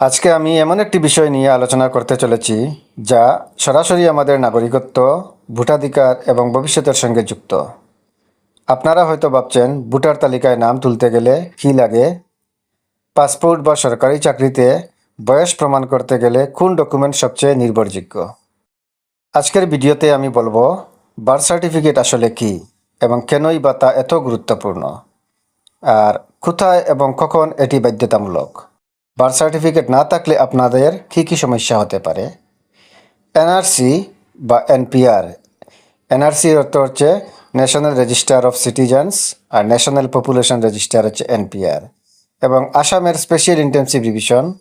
আজকে আমি এমন একটি বিষয় নিয়ে আলোচনা করতে চলেছি, যা সরাসরি আমাদের নাগরিকত্ব, ভোটাধিকার এবং ভবিষ্যতের সঙ্গে যুক্ত। আপনারা হয়তো ভাবছেন, ভোটার তালিকায় নাম তুলতে গেলে কী লাগে? পাসপোর্ট বা সরকারি চাকরিতে বয়স প্রমাণ করতে গেলে কোন ডকুমেন্ট সবচেয়ে নির্ভরযোগ্য? আজকের ভিডিওতে আমি বলব, বার্থ সার্টিফিকেট আসলে কি এবং কেনই বা তা এত গুরুত্বপূর্ণ? আর কোথায় এবং কখন এটি বাধ্যতামূলক? বার্থ সার্টিফিকেট না থাকলে আপনাদের কী কী সমস্যা হতে পারে? এনআরসি বা এনপিআর। এনআরসির অর্থ হচ্ছে ন্যাশনাল রেজিস্টার অফ সিটিজেন্স আর ন্যাশনাল পপুলেশন রেজিস্টার হচ্ছে এনপিআর। এবং আসামের স্পেশাল ইন্টেন্সিভ রিভিশন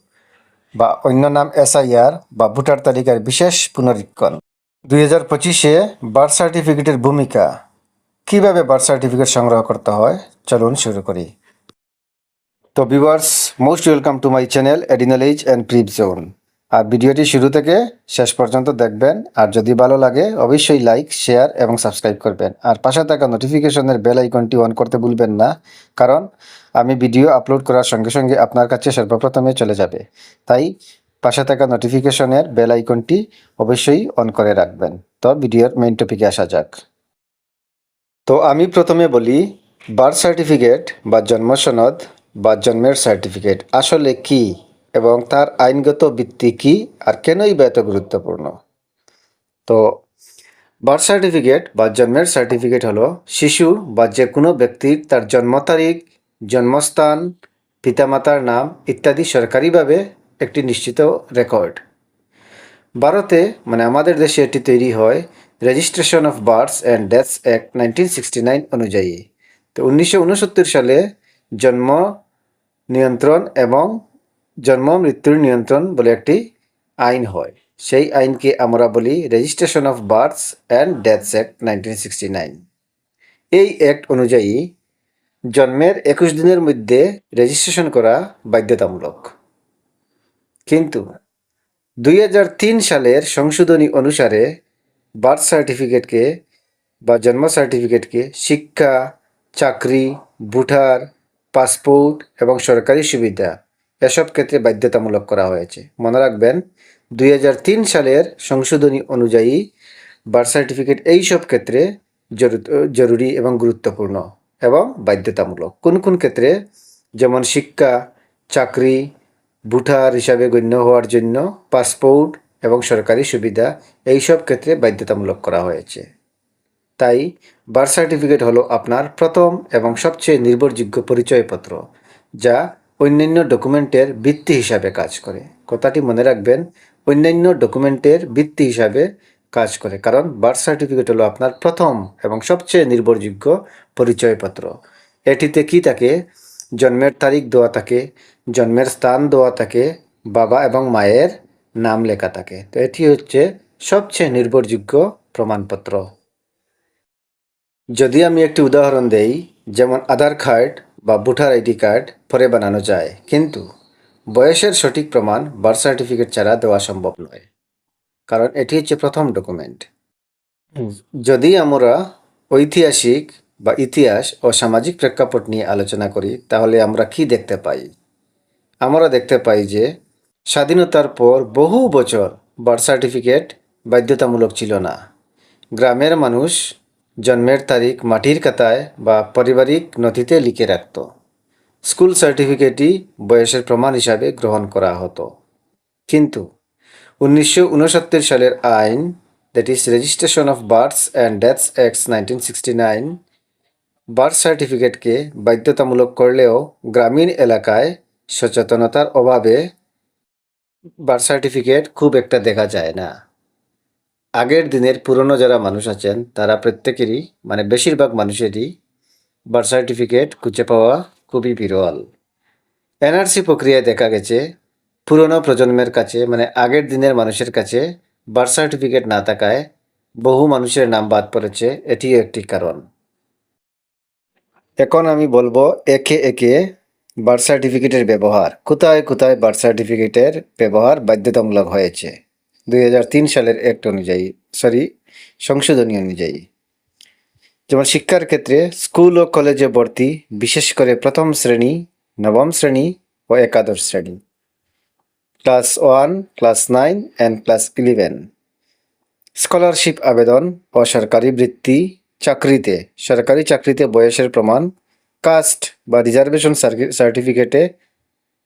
বা অন্য নাম এসআইআর বা ভোটার তালিকার বিশেষ পুনরীক্ষণ দুই হাজার পঁচিশে বার্থ সার্টিফিকেটের ভূমিকা। কীভাবে বার্থ সার্টিফিকেট সংগ্রহ করতে হয়? চলুন শুরু করি। তো viewers most welcome to my channel এডিনালেজ and prep zone আর ভিডিওটি শুরু থেকে শেষ পর্যন্ত দেখবেন। আর যদি ভালো লাগে, অবশ্যই লাইক শেয়ার এবং সাবস্ক্রাইব করবেন। আর পাশে থাকা নোটিফিকেশনের বেল আইকনটি অন করতে ভুলবেন না, কারণ আমি ভিডিও আপলোড করার সঙ্গে সঙ্গে আপনার কাছে সর্বপ্রথমে চলে যাবে। তাই পাশে থাকা নোটিফিকেশনের বেল আইকনটি অবশ্যই অন করে রাখবেন। তো ভিডিওর মেইন টপিকে আসা যাক। তো আমি প্রথমে বলি বার্থ সার্টিফিকেট বা জন্ম সনদ বা জন্মের সার্টিফিকেট আসলে কি এবং তার আইনগত ভিত্তি কি আর কেনই বা এত গুরুত্বপূর্ণ? তো বার্থ সার্টিফিকেট বা জন্মের সার্টিফিকেট হলো শিশু বা যে কোনো ব্যক্তির তার জন্ম তারিখ, জন্মস্থান, পিতামাতার নাম ইত্যাদি সরকারিভাবে একটি নিশ্চিত রেকর্ড ভারতে মানে আমাদের দেশে এটি তৈরি হয় registration of births and deaths act nineteen sixty nine অনুযায়ী। তো উনিশশো উনসত্তর সালে জন্ম নিয়ন্ত্রণ এবং জন্ম মৃত্যুর নিয়ন্ত্রণ বলে একটি আইন হয়। সেই আইনকে আমরা বলি registration of births and deaths act nineteen sixty nine এই অ্যাক্ট অনুযায়ী জন্মের একুশ দিনের মধ্যে রেজিস্ট্রেশন করা বাধ্যতামূলক। কিন্তু দুই হাজার তিন সালের সংশোধনী অনুসারে বার্থ সার্টিফিকেটকে বা জন্ম সার্টিফিকেটকে শিক্ষা, চাকরি, ভোটার পাসপোর্ট এবং সরকারি সুবিধা এসব ক্ষেত্রে বাধ্যতামূলক করা হয়েছে। মনে রাখবেন, দুই হাজার তিন সালের সংশোধনী অনুযায়ী বার্থ সার্টিফিকেট এই সব ক্ষেত্রে জরু- জরুরি এবং গুরুত্বপূর্ণ এবং বাধ্যতামূলক। কোন কোন ক্ষেত্রে? যেমন শিক্ষা, চাকরি, ভোটার হিসাবে গণ্য হওয়ার জন্য পাসপোর্ট এবং সরকারি সুবিধা এই সব ক্ষেত্রে বাধ্যতামূলক করা হয়েছে। তাই বার্থ সার্টিফিকেট হলো আপনার প্রথম এবং সবচেয়ে নির্ভরযোগ্য পরিচয়পত্র, যা অন্যান্য ডকুমেন্টের ভিত্তি হিসাবে কাজ করে। কথাটি মনে রাখবেন, অন্যান্য ডকুমেন্টের ভিত্তি হিসাবে কাজ করে, কারণ বার্থ সার্টিফিকেট হলো আপনার প্রথম এবং সবচেয়ে নির্ভরযোগ্য পরিচয়পত্র। এটিতে কি থাকে? জন্মের তারিখ দেওয়া থাকে, জন্মের স্থান দেওয়া থাকে, বাবা এবং মায়ের নাম লেখা থাকে। তো এটি হচ্ছে সবচেয়ে নির্ভরযোগ্য প্রমাণপত্র। যদি আমি একটি উদাহরণ দেই, যেমন আধার কার্ড বা ভোটার আইডি কার্ড পরে বানানো যায়, কিন্তু বয়সের সঠিক প্রমাণ বার্থ সার্টিফিকেট ছাড়া দেওয়া সম্ভব নয়, কারণ এটি হচ্ছে প্রথম ডকুমেন্ট। যদি আমরা ঐতিহাসিক বা ইতিহাস ও সামাজিক প্রেক্ষাপট নিয়ে আলোচনা করি, তাহলে আমরা কি দেখতে পাই? আমরা দেখতে পাই যে স্বাধীনতার পর বহু বছর বার্থ সার্টিফিকেট বাধ্যতামূলক ছিল না। গ্রামের মানুষ জন্মের তারিখ মাটির কাতায় বা পারিবারিক নথিতে লিখে রাখত। স্কুল সার্টিফিকেটই বয়সের প্রমাণ হিসাবে গ্রহণ করা হতো। কিন্তু উনিশশো উনসত্তর সালের আইন that is registration of births and deaths acts nineteen sixty nine birth সার্টিফিকেটকে বাধ্যতামূলক করলেও গ্রামীণ এলাকায় সচেতনতার অভাবে বার্থ সার্টিফিকেট খুব একটা দেখা যায় না। আগের দিনের পুরনো যারা মানুষ আছেন, তারা প্রত্যেকেরই মানে বেশিরভাগ মানুষেরই বার্থ সার্টিফিকেট খুঁজে পাওয়া খুবই বিরল। এনআরসি প্রক্রিয়ায় দেখা গেছে, পুরনো প্রজন্মের কাছে মানে আগের দিনের মানুষের কাছে বার্থ সার্টিফিকেট না থাকায় বহু মানুষের নাম বাদ পড়েছে, এটিও একটি কারণ। এখন আমি বলব একে একে বার্থ সার্টিফিকেটের ব্যবহার, কোথায় কোথায় বার্থ সার্টিফিকেটের ব্যবহার বাধ্যতামূলক হয়েছে। দুই হাজার তিন সালের অ্যাক্ট অনুযায়ী সরি সংশোধনী অনুযায়ী। যেমন শিক্ষার ক্ষেত্রে স্কুল ও কলেজে ভর্তি, বিশেষ করে প্রথম শ্রেণি, নবম শ্রেণি ও একাদশ শ্রেণি। Class one, class nine and class eleven scholarship আবেদন ও সরকারি বৃত্তি, চাকরিতে, সরকারি চাকরিতে বয়সের প্রমাণ কাস্ট বা রিজার্ভেশন সার্টিফিকেটে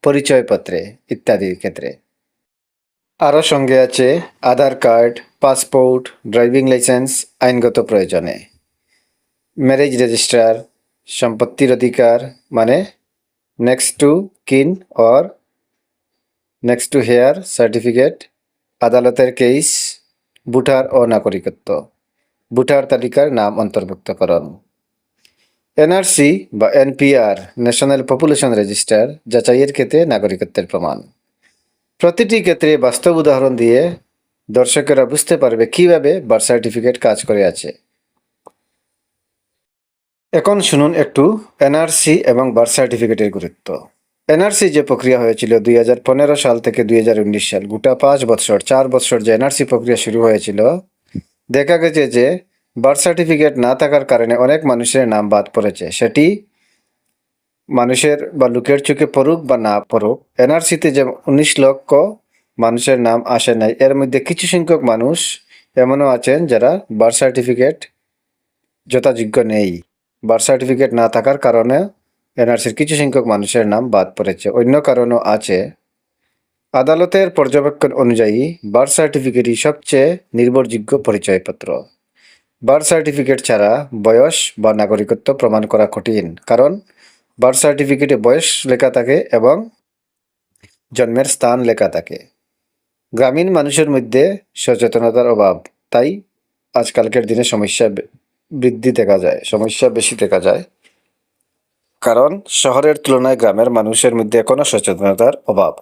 পরিচয়পত্রে, ইত্যাদির ক্ষেত্রে। আরও সঙ্গে আছে Aadhaar card, passport, driving licence, আইনগত প্রয়োজনে। ম্যারেজ রেজিস্ট্রার সম্পত্তির অধিকার মানে next to kin or next to heir certificate আদালতের কেস ভোটার ও নাগরিকত্ব। ভোটার তালিকার নাম অন্তর্ভুক্তকরণ। এনআরসি বা এনপিআর ন্যাশনাল পপুলেশন রেজিস্টার যাচাইয়ের ক্ষেত্রে নাগরিকত্বের প্রমাণ। প্রতিটি ক্ষেত্রে বাস্তব উদাহরণ দিয়ে দর্শকেরা বুঝতে পারবে কীভাবে বার্থ সার্টিফিকেট কাজ করে আছে। এখন শুনুন একটু এনআরসি এবং বার্থ সার্টিফিকেটের গুরুত্ব। এনআরসি যে প্রক্রিয়া হয়েছিল দুই হাজার পনেরো সাল থেকে দুই হাজার উনিশ সাল, গোটা পাঁচ বছর চার বছর যে এনআরসি প্রক্রিয়া শুরু হয়েছিল, দেখা গেছে যে বার্থ সার্টিফিকেট না থাকার কারণে অনেক মানুষের নাম বাদ পড়েছে। সেটি মানুষের বা লোকের চোখে পড়ুক বা না পড়ুক, এনআরসিতে যে উনিশ লক্ষ মানুষের নাম আসে নাই, এর মধ্যে কিছু সংখ্যক মানুষ এমনও আছেন যারা বার্থ সার্টিফিকেট যথাযোগ্য নেই। বার্থ সার্টিফিকেট না থাকার কারণে এনআরসির কিছু সংখ্যক মানুষের নাম বাদ পড়েছে। অন্য কারণও আছে। আদালতের পর্যবেক্ষণ অনুযায়ী বার্থ সার্টিফিকেটই সবচেয়ে নির্ভরযোগ্য পরিচয়পত্র। বার্থ সার্টিফিকেট ছাড়া বয়স বা নাগরিকত্ব প্রমাণ করা কঠিন, কারণ বার্থ সার্টিফিকেটে বয়স লেখা থাকে এবং জন্মের স্থান লেখা থাকে। গ্রামীণ মানুষের মধ্যে সচেতনতার অভাব, তাই আজকালকের দিনে সমস্যা বৃদ্ধি দেখা যায়, সমস্যা বেশি দেখা যায়। কারণ শহরের তুলনায় গ্রামের মানুষের মধ্যে এখনও সচেতনতার অভাব।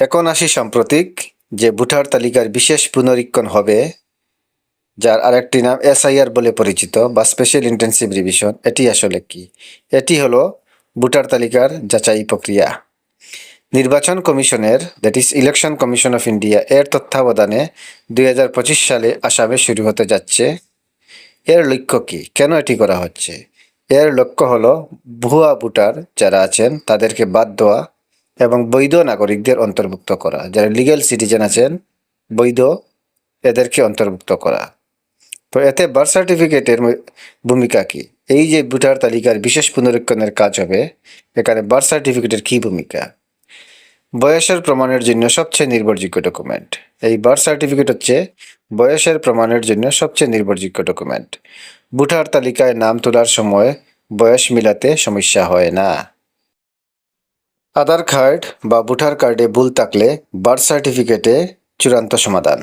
এখন আসি সাম্প্রতিক যে ভোটার তালিকার বিশেষ পুনরীক্ষণ হবে যার আরেকটি নাম এসআইআর বলে পরিচিত বা স্পেশাল ইন্টেন্সিভ রিভিশন, এটি আসলে কি? এটি হলো ভোটার তালিকার যাচাই প্রক্রিয়া। নির্বাচন কমিশনের that is election commission of India এর তত্ত্বাবধানে দুই হাজার পঁচিশ সালে আসামে শুরু হতে যাচ্ছে। এর লক্ষ্য কি? কেন এটি করা হচ্ছে? এর লক্ষ্য হলো ভুয়া ভোটার যারা আছেন, তাদেরকে বাদ দেওয়া এবং বৈধ নাগরিকদের অন্তর্ভুক্ত করা। যারা লিগ্যাল সিটিজেন আছেন, বৈধ, এদেরকে অন্তর্ভুক্ত করা। তো এতে বার্থ সার্টিফিকেটের ভূমিকা কি? এই যে ভোটার তালিকার বিশেষ পুনরীক্ষণের কাজ হবে, এখানে বার্থ সার্টিফিকেটের কি ভূমিকা? বয়সের প্রমাণের জন্য সবচেয়ে নির্ভরযোগ্য ডকুমেন্ট এই বার্থ সার্টিফিকেট হচ্ছে বয়সের প্রমাণের জন্য সবচেয়ে নির্ভরযোগ্য ডকুমেন্ট ভোটার তালিকায় নাম তোলার সময় বয়স মিলাতে সমস্যা হয় না। আধার কার্ড বা ভোটার কার্ডে ভুল থাকলে বার্থ সার্টিফিকেটে চূড়ান্ত সমাধান।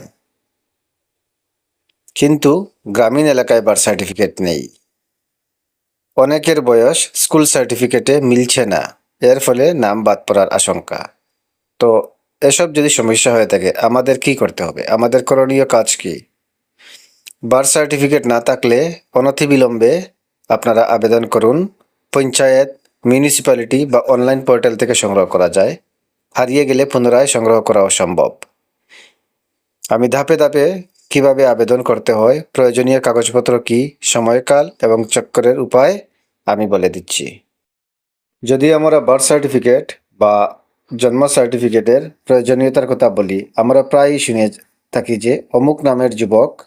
কিন্তু গ্রামীণ এলাকায় বার্থ সার্টিফিকেট নেই। অনেকের বয়স স্কুল সার্টিফিকেটে মিলছে না। এর ফলে নাম বাদ পড়ার আশঙ্কা। তো এসব যদি সমস্যা হয়ে থাকে, আমাদের কি করতে হবে? আমাদের করণীয় কাজ কি? বার্থ সার্টিফিকেট না থাকলে অনতিবিলম্বে আপনারা আবেদন করুন। পঞ্চায়েত মিউনিসিপ্যালিটি বা অনলাইন পোর্টাল থেকে সংগ্রহ করা যায়। হারিয়ে গেলে পুনরায় সংগ্রহ করা অসম্ভব আমি ধাপে ধাপে কীভাবে আবেদন করতে হয়, প্রয়োজনীয় কাগজপত্র কি, সময়কাল এবং চক্করের উপায় আমি বলে দিচ্ছি। যদি আমরা বার্থ সার্টিফিকেট বা জন্ম সার্টিফিকেটের প্রয়োজনীয়তার কথা বলি, আমরা প্রায়ই শুনে থাকি যে অমুক নামের যুবক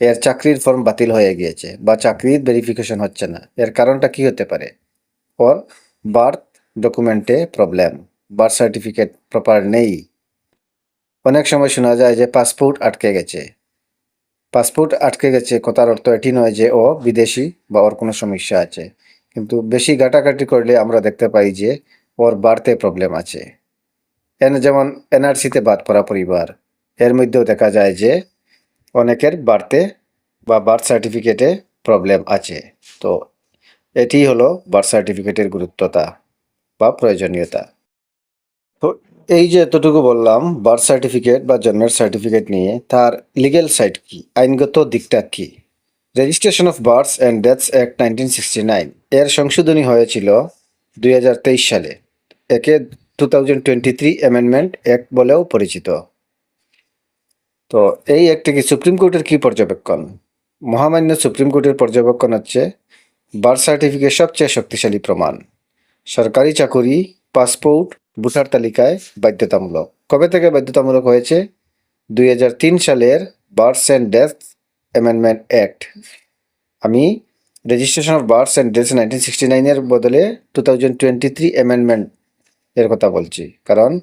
এর চাকরির ফর্ম বাতিল হয়ে গিয়েছে বা চাকরির ভেরিফিকেশন হচ্ছে না। এর কারণটা কি হতে পারে? ওর বার্থ ডকুমেন্টে প্রবলেম বার্থ সার্টিফিকেট প্রপার নেই। অনেক সময় শোনা যায় যে পাসপোর্ট আটকে গেছে। পাসপোর্ট আটকে গেছে, কথার অর্থ এটি নয় যে ও বিদেশি বা ওর কোনো সমস্যা আছে। কিন্তু বেশি ঘাটাঘাটি করলে আমরা দেখতে পাই যে ওর বাড়তে প্রবলেম আছে। এন যেমন এনআরসিতে বাদ পড়া পরিবার, এর মধ্যেও দেখা যায় যে অনেকের বাড়তে বা বার্থ সার্টিফিকেটে প্রবলেম আছে। তো এটি হলো বার্থ সার্টিফিকেটের গুরুত্বতা বা প্রয়োজনীয়তা। তো এই যে এতটুকু বললাম বার্থ সার্টিফিকেট বা জন্মের সার্টিফিকেট নিয়ে, তার লিগেল সাইট কি? আইনগত দিকটা কি? Registration of births and deaths act nineteen sixty nine এর সংশোধনী হয়েছিল দুই হাজার তেইশ সালে। একে two thousand twenty three amendment act বলেও পরিচিত। তো এই একটি কি সুপ্রিম কোর্টের কি পর্যবেক্ষণ? মহামান্য সুপ্রিম কোর্টের পর্যবেক্ষণ হচ্ছে বার্থ সার্টিফিকেট সবচেয়ে শক্তিশালী প্রমাণ। সরকারি চাকুরি পাসপোর্ট ভোটার তালিকায় বাধ্যতামূলক। কবে থেকে বাধ্যতামূলক হয়েছে? দুই হাজার তিন সালের births and death amendment act. আমি registration of births and death nineteen sixty নাইনের বদলে two thousand twenty three amendment এর কথা বলছি। কারণ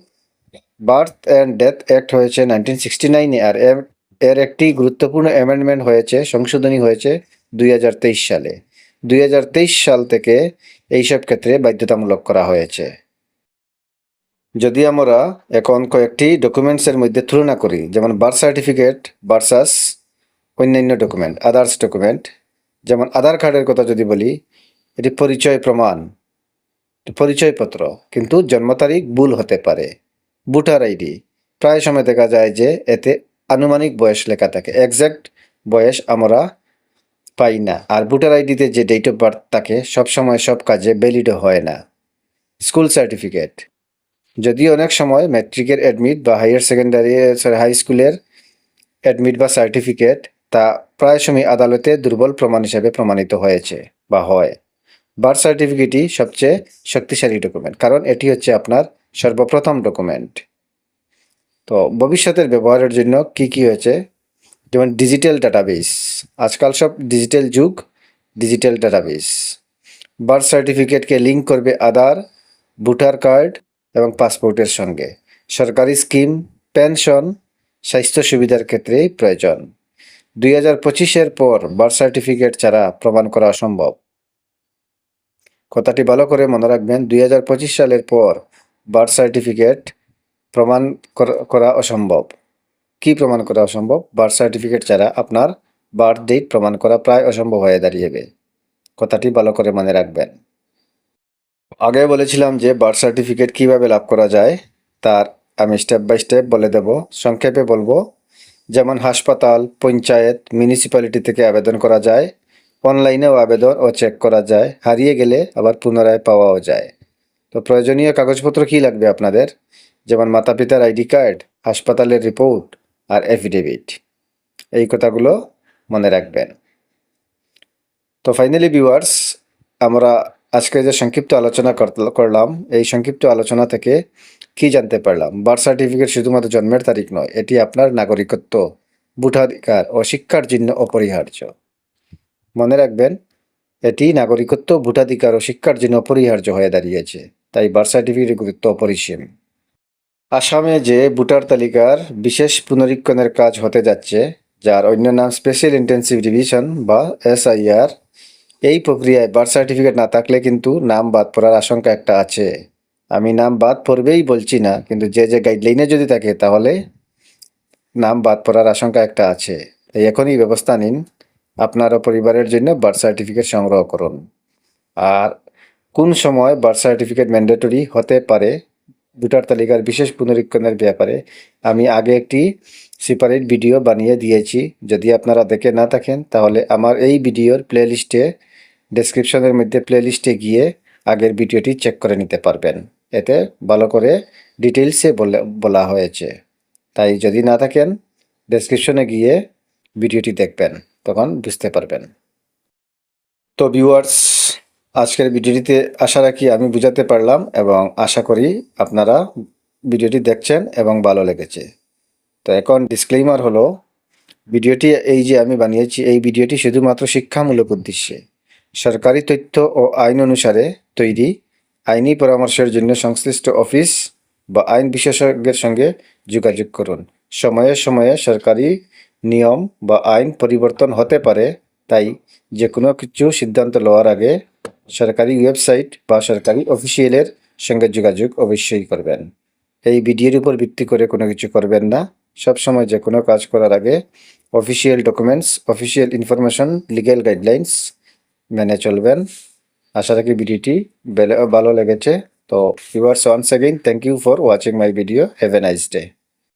বার্থ অ্যান্ড ডেথ অ্যাক্ট হয়েছে নাইনটিন সিক্সটি নাইনে আর এর- এর একটি গুরুত্বপূর্ণ অ্যামেন্ডমেন্ট হয়েছে, সংশোধনী হয়েছে দুই হাজার তেইশ সালে। দুই হাজার তেইশ সাল থেকে এইসব ক্ষেত্রে বাধ্যতামূলক করা হয়েছে। যদি আমরা এখন কয়েকটি ডকুমেন্টসের মধ্যে তুলনা করি, যেমন বার্থ সার্টিফিকেট ভার্সাস অন্যান্য ডকুমেন্ট আদার্স ডকুমেন্ট যেমন আধার কার্ডের কথা যদি বলি, এটি পরিচয় প্রমাণ পরিচয়পত্র, কিন্তু জন্ম তারিখ ভুল হতে পারে, ভোটার আইডি, প্রায় সময় দেখা যায় যে এতে আনুমানিক বয়স লেখা থাকে এক্সাক্ট বয়স আমরা পাই না, আর ভোটার আইডিতে যে ডেট অফ বার্থ থাকে সব সময় সব কাজে ভ্যালিড হয় না স্কুল সার্টিফিকেট যদিও অনেক সময় ম্যাট্রিকের অ্যাডমিট বা হায়ার সেকেন্ডারি সরি হাই স্কুলের অ্যাডমিট বা সার্টিফিকেট তা প্রায় সময় আদালতে দুর্বল প্রমাণ হিসেবে প্রমাণিত হয়েছে বা হয়। বার্থ সার্টিফিকেটই সবচেয়ে শক্তিশালী ডকুমেন্ট কারণ এটি হচ্ছে আপনার সর্বপ্রথম ডকুমেন্ট তো ভবিষ্যতের ব্যবহারের জন্য কি কি হয়েছে? যেমন ডিজিটাল ডাটাবেস আজকাল সব ডিজিটাল যুগ ডিজিটাল ডাটাবেস বার্থ সার্টিফিকেটকে লিঙ্ক করবে আধার ভোটার কার্ড এবং পাসপোর্টের সঙ্গে। সরকারি স্কিম, পেনশন, স্বাস্থ্য সুবিধার ক্ষেত্রে প্রয়োজন। দুই হাজার পঁচিশের পর বার্থ সার্টিফিকেট ছাড়া প্রমাণ করা অসম্ভব। কথাটি ভালো করে মনে রাখবেন, দুই হাজার পঁচিশ সালের পর বার্থ সার্টিফিকেট প্রমাণ করা- অসম্ভব। কি প্রমাণ করা অসম্ভব? বার্থ সার্টিফিকেট ছাড়া আপনার বার্থ ডেট প্রমাণ করা প্রায় অসম্ভব হয়ে দাঁড়িয়েবে কথাটি ভালো করে মনে রাখবেন। আগে বলেছিলাম যে বার্থ সার্টিফিকেট কীভাবে লাভ করা যায়, তার আমি স্টেপ বাই স্টেপ বলে দেব। সংক্ষেপে বলব, যেমন হাসপাতাল, পঞ্চায়েত মিউনিসিপ্যালিটি থেকে আবেদন করা যায়, অনলাইনেও আবেদন ও চেক করা যায়, হারিয়ে গেলে আবার পুনরায় পাওয়াও যায়। তো প্রয়োজনীয় কাগজপত্র কি লাগবে আপনাদের? যেমন মাতা পিতার আইডি কার্ড, হাসপাতালের রিপোর্ট আর এফিডেভিট এই কথাগুলো মনে রাখবেন। তো ফাইনালি ভিউয়ার্স আমরা আজকে যে সংক্ষিপ্ত আলোচনা কর- করলাম, এই সংক্ষিপ্ত আলোচনা থেকে কি জানতে পারলাম? বার্থ সার্টিফিকেট শুধুমাত্র জন্মের তারিখ নয়, এটি আপনার নাগরিকত্ব, ভোটাধিকার ও শিক্ষার জন্য অপরিহার্য। মনে রাখবেন, এটি নাগরিকত্ব, ভোটাধিকার ও শিক্ষার জন্য অপরিহার্য হয়ে দাঁড়িয়েছে, তাই বার্থ সার্টিফিকেটের গুরুত্ব অপরিসীম। আসামে যে ভোটার তালিকার বিশেষ পুনরীক্ষণের কাজ হতে যাচ্ছে, যার অন্য নাম স্পেশাল ইন্টেন্সিভ ডিভিশন বা এসআইআর এই প্রক্রিয়ায় বার্থ সার্টিফিকেট না থাকলে কিন্তু নাম বাদ পড়ার আশঙ্কা একটা আছে। আমি নাম বাদ পড়বেই বলছি না, কিন্তু যে যে গাইডলাইনে যদি থাকে তাহলে নাম বাদ পড়ার আশঙ্কা একটা আছে। তাই এখনই ব্যবস্থা নিন, আপনার পরিবারের জন্য বার্থ সার্টিফিকেট সংগ্রহ করুন। আর কোন সময় বার্থ সার্টিফিকেট ম্যান্ডেটরি হতে পারে ভোটার তালিকার বিশেষ পুনরীক্ষণের ব্যাপারে আমি আগে একটি সেপারেট ভিডিও বানিয়ে দিয়েছি। যদি আপনারা দেখে না থাকেন তাহলে আমার এই ভিডিওর প্লেলিস্টে ডেসক্রিপশনের মধ্যে প্লেলিস্টে গিয়ে আগের ভিডিওটি চেক করে নিতে পারবেন। এতে ভালো করে ডিটেলসে বলে, বলা হয়েছে। তাই যদি না থাকেন ডেসক্রিপশনে গিয়ে ভিডিওটি দেখবেন, তখন বুঝতে পারবেন। তো ভিউয়ার্স আজকের ভিডিওটিতে আশা রাখি আমি বুঝাতে পারলাম এবং আশা করি আপনারা ভিডিওটি দেখছেন এবং ভালো লেগেছে। তো এখন ডিসক্লেইমার হলো ভিডিওটি এই যে আমি বানিয়েছি, এই ভিডিওটি শুধুমাত্র শিক্ষামূলক উদ্দেশ্যে। সরকারি তথ্য ও আইন অনুসারে তৈরি আইনি পরামর্শের জন্য সংশ্লিষ্ট অফিস বা আইন বিশেষজ্ঞের সঙ্গে যোগাযোগ করুন। সময়ে সময়ে সরকারি নিয়ম বা আইন পরিবর্তন হতে পারে, তাই যে কোনো কিছু সিদ্ধান্ত লওয়ার আগে সরকারি ওয়েবসাইট বা সরকারি অফিসিয়ালের সঙ্গে যোগাযোগ অবশ্যই করবেন। এই ভিডিওর উপর ভিত্তি করে কোনো কিছু করবেন না। সব সময় যে কোনো কাজ করার আগে official documents, official information, legal guidelines মেনে চলবেন। আশা রাখি ভিডিওটি ভালো লেগেছে। তো viewers once again thank you for watching my video have a nice day